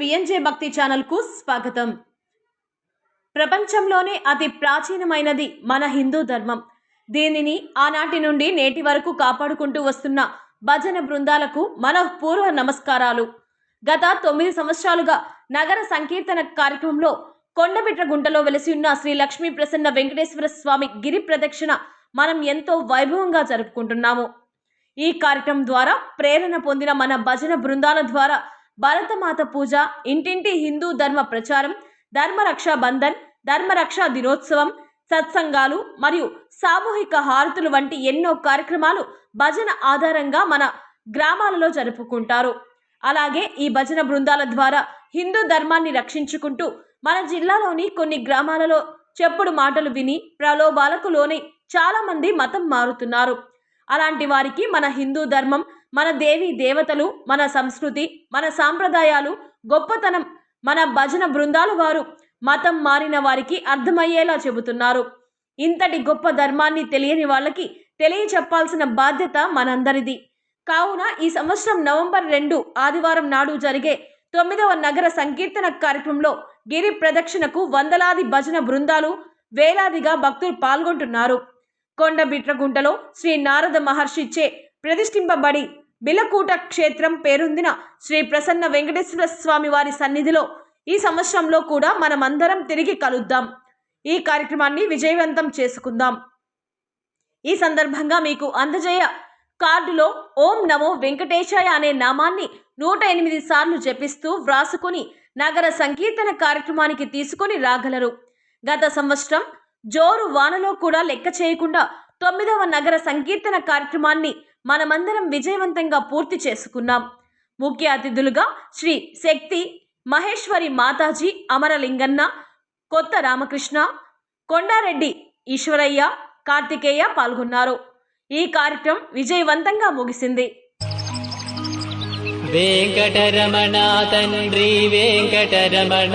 విఎన్జే భక్తి ఛానల్కు స్వాగతం. ప్రపంచంలోనే అతి ప్రాచీనమైనది మన హిందూ ధర్మం. దీనిని ఆనాటి నుండి నేటి వరకు కాపాడుకుంటూ వస్తున్న భజన బృందాలకు మన పూర్వ నమస్కారాలు. గత తొమ్మిది సంవత్సరాలుగా నగర సంకీర్తన కార్యక్రమంలో కొండబిట్ర గుంటలో వెలిసి ఉన్న శ్రీ లక్ష్మీ ప్రసన్న వెంకటేశ్వర స్వామి గిరి ప్రదక్షిణ మనం ఎంతో వైభవంగా జరుపుకుంటున్నాము. ఈ కార్యక్రమం ద్వారా ప్రేరణ పొందిన మన భజన బృందాల ద్వారా భారతమాత పూజ ఇంటింటి హిందూ ధర్మ ప్రచారం ధర్మరక్ష బంధన్ ధర్మరక్ష దినోత్సవం సత్సంగాలు మరియు సామూహిక హారతులు వంటి ఎన్నో కార్యక్రమాలు భజన ఆధారంగా మన గ్రామాలలో జరుపుకుంటారు. అలాగే ఈ భజన బృందాల ద్వారా హిందూ ధర్మాన్ని రక్షించుకుంటూ మన జిల్లాలోని కొన్ని గ్రామాలలో చెప్పుడు మాటలు విని ప్రలోభాలకు లోనై చాలామంది మతం మారుతున్నారు. అలాంటి వారికి మన హిందూ ధర్మం మన దేవి దేవతలు మన సంస్కృతి మన సాంప్రదాయాలు గొప్పతనం మన భజన బృందాలు వారు మతం మారిన వారికి అర్థమయ్యేలా చెబుతున్నారు. ఇంతటి గొప్ప ధర్మాన్ని తెలియని వాళ్ళకి తెలియచెప్పాల్సిన బాధ్యత మనందరిది. కావున ఈ సంవత్సరం నవంబర్ రెండు ఆదివారం నాడు జరిగే తొమ్మిదవ నగర సంకీర్తన కార్యక్రమంలో గిరి ప్రదక్షిణకు వందలాది భజన బృందాలు వేలాదిగా భక్తులు పాల్గొంటున్నారు. కొండబిట్రగుంటలో శ్రీ నారద మహర్షిచ్చే ప్రతిష్ఠింపబడి బిలకూట క్షేత్రం పేరొందిన శ్రీ ప్రసన్న వెంకటేశ్వర స్వామి వారి సన్నిధిలో ఈ సంవత్సరంలో కూడా మనమందరం తిరిగి కలుద్దాం. ఈ కార్యక్రమాన్ని విజయవంతం చేసుకుందాం. ఈ సందర్భంగా మీకు అందజేయ కార్డులో ఓం నమో వెంకటేశాయ అనే నామాన్ని నూట ఎనిమిది సార్లు జపిస్తూ వ్రాసుకుని నగర సంకీర్తన కార్యక్రమానికి తీసుకొని రాగలరు. గత సంవత్సరం జోరు వానలో కూడా లెక్క చేయకుండా తొమ్మిదవ నగర సంకీర్తన కార్యక్రమాన్ని మనమందరం విజయవంతంగా పూర్తి చేసుకున్నాం. ముఖ్య అతిథులుగా శ్రీ శక్తి మహేశ్వరి మాతాజీ అమరలింగన్న కొత్త రామకృష్ణ కొండారెడ్డి ఈశ్వరయ్య కార్తికేయ పాల్గొన్నారు. ఈ కార్యక్రమం విజయవంతంగా ముగిసింది. వెంకటరమణ తండ్రి వెంకటరమణ.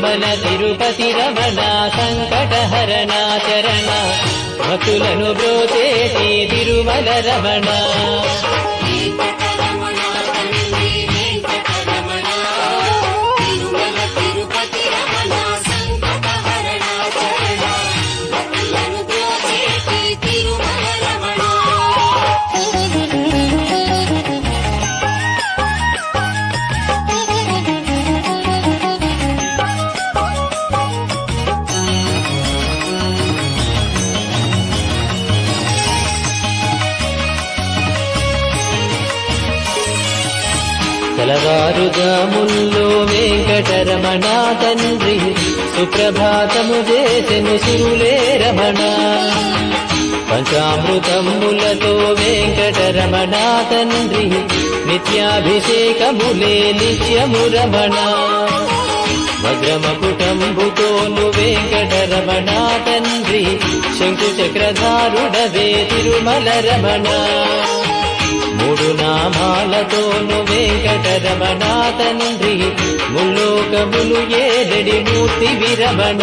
తిరుమల తిరుపతి రమణ సంకటహరణ చరణ భక్తులను బ్రోచేటి తిరుమల రమణ తెలవారుజాముల్లో వెంకటరమణ తండ్రి సుప్రభాతము చేసెను సురులే రమణ. పంచామృతములతో వెంకటరమణ తండ్రి నిత్యాభిషేకములే నిత్యము రమణ. భద్రమకుటంబుతోను వెంకటరమణ తండ్రి శంకు చక్రధారుడవే తిరుమల రమణ. మూడు నామాలతోను వెంకటరమణ తండ్రి ముల్లోకములు ఏదడి మూర్తి విరమణ.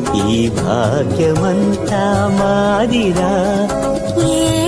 ఈ భాగ్యమంతా మాదిరా. ఏ